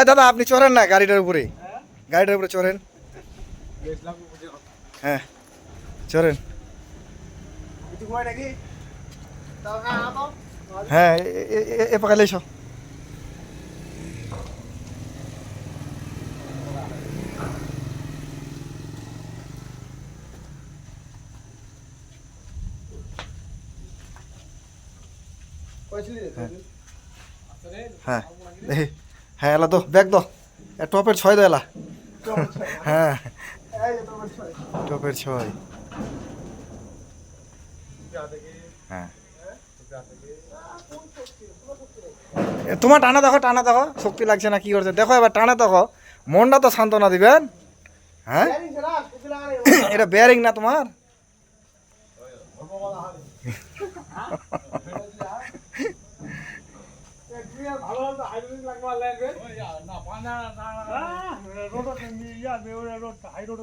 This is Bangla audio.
এ দাদা, আপনি চড়েন না গাড়িটার উপরে। গাড়িটার উপরে চড়েন। হ্যাঁ চড়েন। হ্যাঁ এ- পাকালে এসো। হ্যাঁ। দেখি হ্যাঁ এলা তো ব্যাগ দো। টপের ছয় দো, এলা। হ্যাঁ। টপের ছয়। হ্যাঁ। তোমার টানা দেখো টানা দেখো। শক্তি লাগছে না, কি করছে? দেখো এবার, টানা দেখো। মনটা তো সান্ত্বনা দিবেন। হ্যাঁ? এটা বেয়ারিং না তোমার? রোড ইয়া রোড হাই রোড